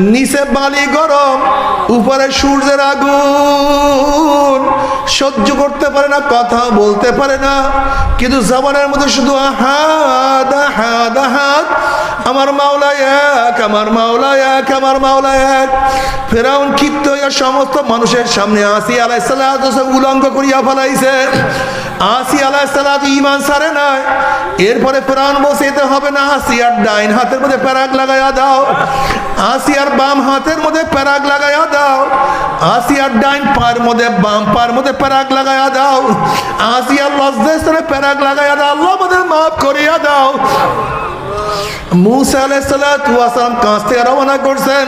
নিচে বালি গরম, উপরে সূর্যের আগুন। সহ্য করতে পারে না কথা বলতে পারে না। কিন্তু জবানের মধ্যে শুধু আহাদ আহাদ আহাদ আমার মাওলা এক, আমার মাওলা এক, আমার মাওলা এক। ফেরাউন ক্ষিপ্ত সমস্ত মানুষের সামনে আসি আলাই সালাত উলঙ্গ করিয়া ফেলাইছে। আসি আলাই সালাত ইমান সারে নাই। এরপরে ফেরাউন বসেতে হবে না আসিয়ার ডাইন হাতের মধ্যে প্যারাক লাগাইয়া দাও। আসিয়ার বাম হাতের মধ্যে প্যারাক লাগাইয়া দাও। আসিয়ার ডাইন পায়ের মধ্যে, বাম পায়ের মধ্যে প্যারাক লাগাইয়া দাও। আসিয়ার লজ্জাস্থানে প্যারাক লাগাইয়া দাও আল্লাহ আমাদের মাফ করিয়া দাও। মুসা আলাইসালাম থেকে রওনা করছেন।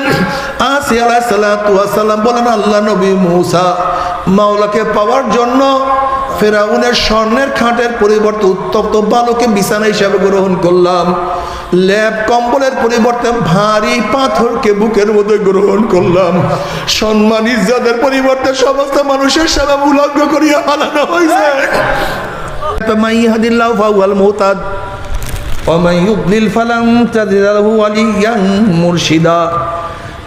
আসি আলাইসালাম বলেন, আল্লাহ নবী মুসা, মাওলাকে পাওয়ার জন্য ফেরাউনের স্বর্ণের খাটের পরিবর্তে উত্তপ্ত বালুকে বিছানা হিসাবে গ্রহণ করলাম। ল্যাব কম্বলের পরিবর্তে ভারী পাথরকে বুকের মধ্যে গ্রহণ করলাম। সম্মান ইজ্জাদের পরিবর্তে সমস্ত মানুষের সেবা উলঙ্গ করিয়া হালানো হয়েছে মাইহাদিল্লাহ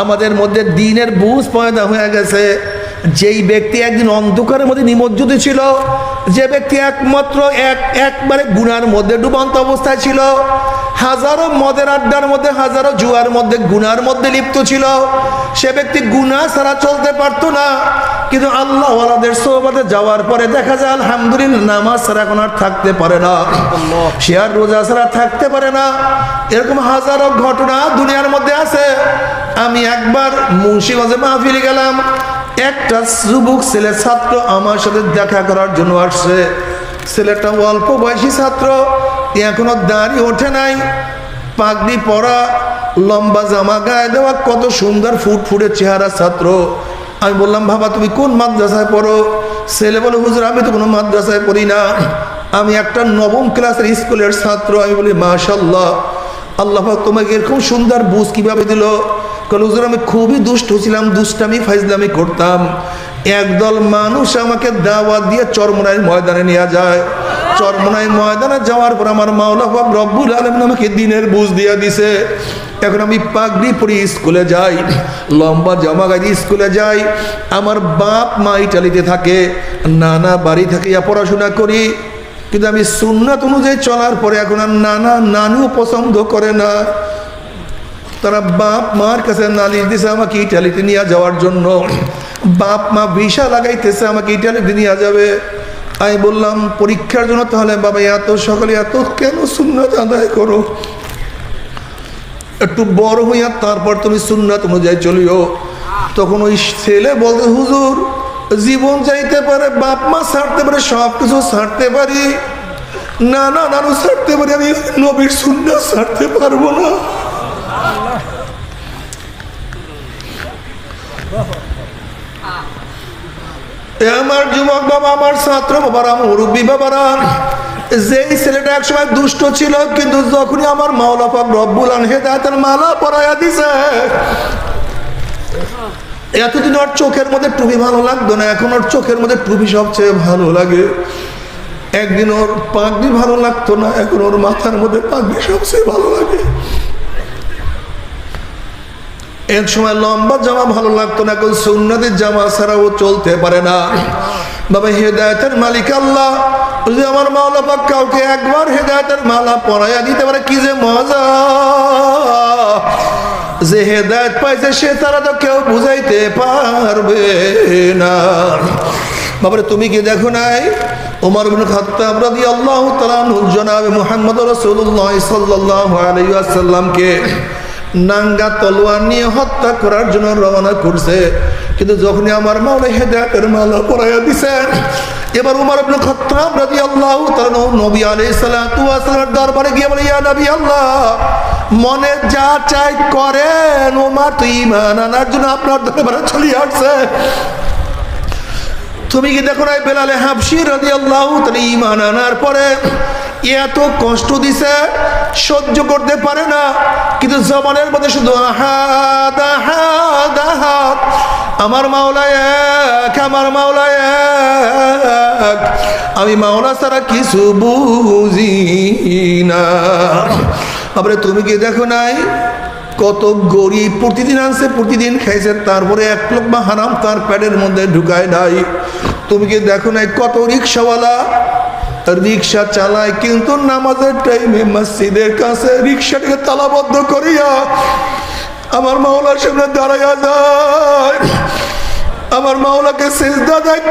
আমাদের মধ্যে দিনের বুঝ পয়দা হয়ে গেছে। যেই ব্যক্তি একদিন অন্ধকারের মধ্যে নিমজ্জিত ছিল যে ব্যক্তি একমাত্র এক একবারে গুনার মধ্যে ডুবন্ত অবস্থায় ছিল হাজারো মদের আড্ডার মধ্যে হাজারো জুয়ার মধ্যে গুনার মধ্যে লিপ্ত ছিল সে ব্যক্তি গুনা ছাড়া চলতে পারতো না। কিন্তু আল্লাহ ওয়ালাদের সোহবাতে যাওয়ার পরে দেখা যায় আলহামদুলিল্লাহ নামাজ ছাড়া এখন আর থাকতে পারে না। সে আর রোজা ছাড়া থাকতে পারে না। এরকম হাজারো ঘটনা দুনিয়ার মধ্যে আছে। আমি একবার মুন্সিগঞ্জে মাহফিলে গেলাম। একটা যুবক ছেলে ছাত্র আমার সাথে দেখা করার জন্য আসছে। ছেলেটা অল্প বয়সী ছাত্র, এখনও দাঁড়ি ওঠে নাই, পাগড়ি পরা, লম্বা জামা গায়ে দেওয়া, কত সুন্দর ফুটফুটে চেহারা ছাত্র। আমি বললাম, বাবা, তুমি কোন মাদ্রাসায় পড়ো? ছেলে বলে, হুজুর, আমি তো কোনো মাদ্রাসায় পড়ি না। আমি একটা নবম ক্লাসের স্কুলের ছাত্র। আমি বলি মাশাল্লাহ আল্লাহ তোমাকে এরকম সুন্দর বুঝ কীভাবে দিল? কারণ আমি খুবই দুষ্ট ছিলাম দুষ্টামি, ফাইজলামি করতাম। একদল মানুষ আমাকে দাওয়াত দিয়ে চরমনাই ময়দানে নিয়ে যায়। চরমনাই ময়দানে যাওয়ার পর আমার মাওলা বাব রব্বুল আলম আমাকে দিনের বুঝ দিয়ে দিছে। এখন আমি পাগড়ি পরি স্কুলে যাই, লম্বা জামা গাড়ি স্কুলে যাই। আমার বাপ মা ইটালিতে থাকে, নানা বাড়ি থেকে পড়াশোনা করি। কিন্তু আমি সুন্নাত অনুযায়ী চলার পরে এখন আর নানা নানুও পছন্দ করে না। তারা বাপ মার কাছে নালিশ দিছে আমাকে ইটালিতে নিয়ে যাওয়ার জন্য। বাপ মা ভিসা লাগাইতেছে, আমাকে ইটালিতে নিয়ে যাবে। আমি বললাম, পরীক্ষার জন্য তাহলে বাবা, এত সকালে এত কেন সুন্নাত আদায় করো? একটু বড় হইয়া তারপর তুমি সুন্নাত অনুযায়ী চলিও। তখন ওই ছেলে বলতে, হুজুর, জীবন যাইতে পারে, বাপ মা ছাড়তে পারে সব কিছু ছাড়তে পারি। না না নানু ছাড়তে পারি, আমি নবীর সুন্নাত ছাড়তে পারব না। আমার যুবক বাবা, আমার ছাত্র বাবারা মুরব্বী বাবারা, যেই ছেলেটা একসময় দুষ্ট ছিল, কিন্তু যখনই আমার মাওলা পাক রব্বুল হেদায়তের মালা পরাইয়া দিছে, এতদিন ওর চোখের মধ্যে টুপি ভালো লাগতো না, এখন ওর চোখের মধ্যে টুপি সবচেয়ে ভালো লাগে। একদিন ওর পাগড়ি ভালো লাগতো না, এখন ওর মাথার মধ্যে পাগড়ি সবচেয়ে ভালো লাগে। এক সময় লম্বা জামা ভালো লাগতো না, এখন সুন্নাদের জামা ছাড়াও চলতে পারে না। বাবা, হেদায়তের মালিক আল্লাহ। যদি আমার মাওলা পাক কাউকে একবার হেদায়তের মালা পরাইয়া দিতে পারে, কি যে মজা। যে হেদায়ত পাইছে, সে তারা তো কেউ বুঝাইতে পারবে না। বাবারে, তুমি কি দেখো নাই? ওমর বিন খাত্তাব রাদিয়াল্লাহু তাআলা জনাবে মুহাম্মদ রাসূলুল্লাহ সাল্লাল্লাহু আলাইহি ওয়াসাল্লামকে। নাঙ্গা তলোয়ার নিয়ে হত্যা করার জন্য রওনা করছে। কিন্তু যখনই আমার মাওলা হেদায়েতের মালা পরাইয়া দিছেন, এবার উমর ইবনে খাত্তাব রাদিয়াল্লাহু তাআলা নবী আলাইহিস সালাতু ওয়াস সালামের দরবারে গিয়ে বলে, ইয়া নবী আল্লাহ, মনে যা চাই করেন ও মা তুই ইমান আনার জন্য আপনার দরবারে চলে আসছে। তুমি কি দেখো না বেলালে হাফসি রাজি আল্লাহ তাহলে ইমান আনার পরে এত কষ্ট দিছে, সহ্য করতে পারে না। কিন্তু জবানের মধ্যে শুধু আমার মাওলা এক, আমার মাওলা এক। আমি মাওলা ছাড়া কিছু বুঝি না। তারপরে তুমি কি দেখো নাই? কত গরিব প্রতিদিন আনছে, প্রতিদিন খাইছে, তারপরে এক লোক বা হারাম তার প্যাডের মধ্যে ঢুকায় নাই। তুমি কি দেখো নাই? কত রিক্সাওয়ালা রিক্সা চালায়, কিন্তু নামাজের টাইমে মসজিদের কাছে রিক্সাটাকে তালাবদ্ধ করিয়া আমার মাওলার সামনে দাঁড়াইয়া যায়। আমার মাওলাকে সেজদা দেয়,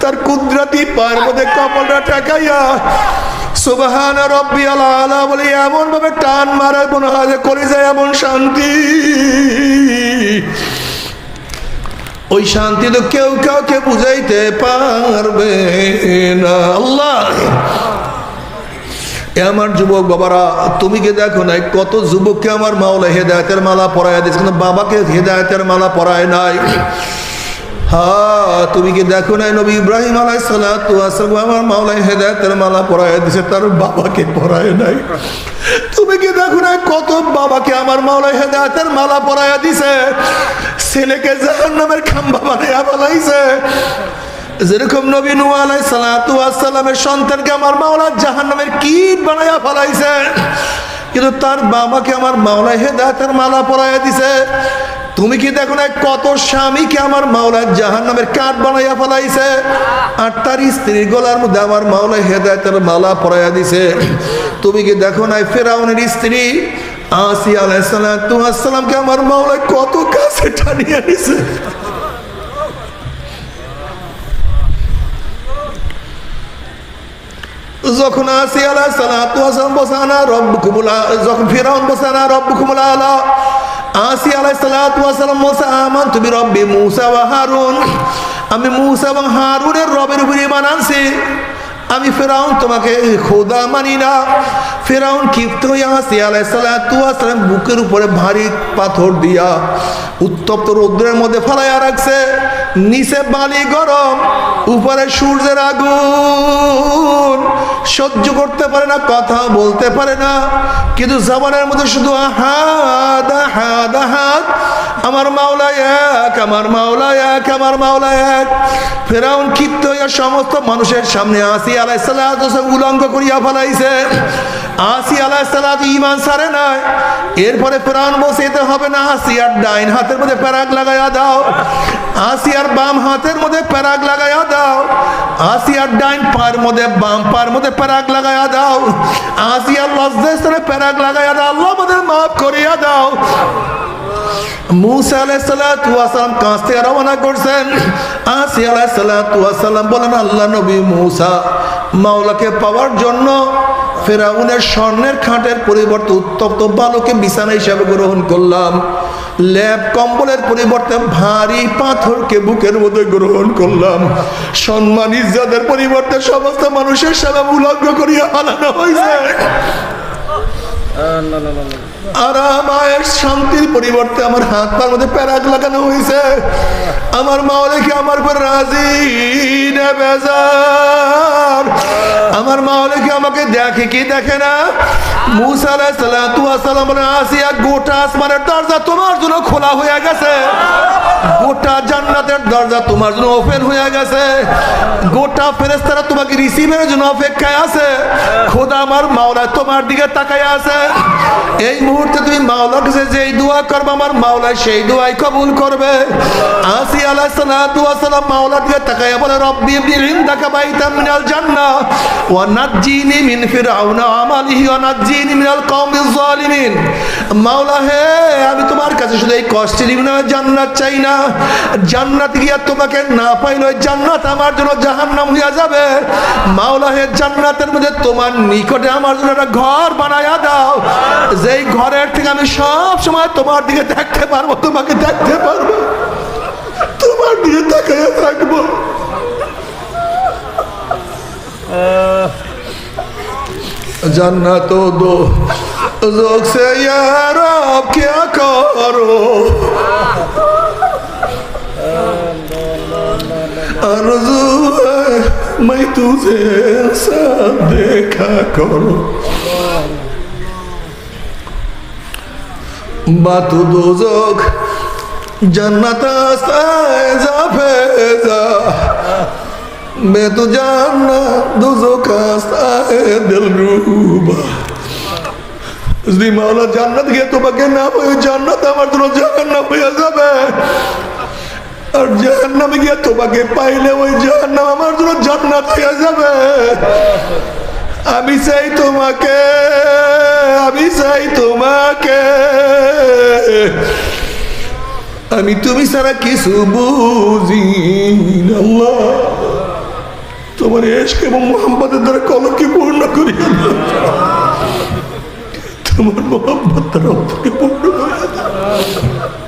তার কুদরাতি পায়ের মধ্যে কপালটা ঠেকাইয়া সুবাহান রব্বি আলা বলে এমন ভাবে টান মারে মনে হয় যে করে যায় এমন শান্তি। ওই শান্তি তো কেউ কাউকে বুঝাইতে পারবে না। আল্লাহ। এ আমার যুবক বাবারা, তুমি কি দেখো নাই? কত যুবককে আমার মাওলা হেদায়তের মালা পরায় দিয়েছে, কিন্তু বাবাকে হেদায়তের মালা পরায় নাই। তুমি কি দেখো নাই নবী ইব্রাহিম আলাই আমার মাওলাই মালা দিছে, তার বাবাকে নাই। তুমি কি দেখো কত বাবাকে আমার মাওলাই মালা দিছে? খাম্বা যেরকম নবী নু সন্তানকে আমার মাওলা জাহান নামের কীট বানাইয়া ফেলাইছে। কিন্তু তার বাবাকে আমার মাওলা হেদায়তের মালা পরাইয়া দিছে। তুমি কি দেখো না কত স্বামীকে আমার মাওলা জাহান নামের কাঠ বানাইয়া ফেলাইছে? আর তার স্ত্রীর গলার মধ্যে আমার মাওলা হেদায়তের মালা পরাইয়া দিছে। তুমি কি দেখো না ফেরাউনের স্ত্রী আসি আলাইসালামকে আমার মাওলা কত কাছে টানিয়ে নিছে? যখন আসি আলাহ সালাম বসানা রব কুমুলা যখন ফিরাউন বসানা রব কুমুলা আলা আসি আলাহ সালাম মোসা আমান তুমি রব্বি মুসা ওয়া হারুন। আমি মুসা এবং রবের উপরে ইমান আমি ফেরাউন তোমাকে খোদা মানি না। ফেরাউন ক্ষিপ্ত হইয়া আসি আলাই সালাম, বুকের উপরে ভারী পাথর দিয়া উত্তপ্ত রৌদ্রের মধ্যে ফালাইয়া রাখছে। নিচে বালি গরম, উপরে সূর্যের আগুন। সহ্য করতে পারে না, কথা বলতে পারে না। কিন্তু জবানের মধ্যে শুধু আহাদ আমার মাওলা এক, আমার মাওলা এক, আমার মাওলা এক। ফেরাউন ক্ষিপ্ত হইয়া সমস্ত মানুষের সামনে আসি আলাই সাল্লাহ উলঙ্গ করিয়া ফেলাইছে। আসি আলাই ইমান সারে নাই। এরপরে ফেরাউন বসে বসেতে হবে না, আসি আর ডাইন হাতের মধ্যে প্যারাগ লাগাইয়া দাও। আসি আর বাম হাতের মধ্যে প্যারাগ লাগাইয়া দাও। আসি আর ডাইন পার মধ্যে, বাম পার মধ্যে প্যারাগ লাগাইয়া দাও। আসি আর লজ্জাস্থানে প্যারাগ লাগাইয়া দাও। আল্লাহ আমাদের মাফ করিয়া দাও। পাওয়ার জন্য ফেরাউনের স্বর্ণের খাটের পরিবর্তে উত্তপ্ত বালুকে বিছানা হিসাবে গ্রহণ করলাম। ল্যাব কম্বলের পরিবর্তে ভারী পাথরকে বুকের মধ্যে গ্রহণ করলাম। সম্মান ইজ্জাদের পরিবর্তে সমস্ত মানুষের সেবা উলগ্ন করিয়া আলাদা হয়েছে আরামায়ের শান্তির পরিবর্তে আমার হাত পার মধ্যে প্যারাক লাগানো হয়েছে। আমার মাওলাকে আমার উপর রাজি আমার মাওলাকে আমাকে দেখে কি দেখে না? মুসা আসিয়া গোটা আসমানের দরজা তোমার জন্য খোলা হয়ে গেছে। গোটা জান্নাতের দরজা তোমার জন্য ওপেন হয়ে গেছে। গোটা ফেরেস্তারা তোমাকে রিসিভের জন্য অপেক্ষায় আছে। খোদা আমার মাওলা তোমার দিকে তাকায় আছে। এই মুহূর্তে তুমি মাওলার কাছে যেই দোয়া করবে, আমার মাওলা সেই দোয়াই কবুল করবে। আসি আলাহ সালাম মাওলার দিকে তাকায় বলে, রব্বি ইবনি ইনদাকা বাইতাম মিনাল জান্নাহ ওয়া নাজ্জিনি মিন ফিরআউনা আমালিহি ওয়া নাজ্জিনি মিনাল কওমিজ জালিমিন মাওলা হে, আমি তোমার কাছে শুধু এই কষ্টের বিনিময়ে জান্নাত চাই না। জান্নাত গিয়া তোমাকে না পাইলে জান্নাত আমার জন্য জাহান্নাম হইয়া যাবে। মাওলা হে, জান্নাতের মধ্যে তোমার নিকটে আমার জন্য একটা ঘর বানায়া দাও। যেই ঘরের থেকে আমি সব সময় তোমার দিকে দেখতে পারবো তোমাকে দেখতে পারবো তোমার দিকে তাকাইয়া থাকবো জান্নাত দো दोजों से यार आप क्या करो आरज़ू है मैं तुझे ऐसा देखा करो বাতু দুজক জান্নাত আস্তায় জাফে যা বেতু জান্না দুজক আস্তায় দিল রুবা। যদি মাওলা জান্নাত গিয়ে তোমাকে না পাই জান্নাত আমার তোর জাহান্নাম হয়ে যাবে। আর জাহান্নামে গিয়ে তোমাকে পাইলে ওই জাহান্নাম আমার তোর জান্নাত হয়ে যাবে। আমি চাই তোমাকে চাই তোমাকে আমি তুমি সারা কিছু বুঝি তোমার এসক এবং মোহাম্মদের দ্বারা কলকে পূর্ণ দাও। তোমার মোহাম্মদ দ্বারা পূর্ণ করিয়া।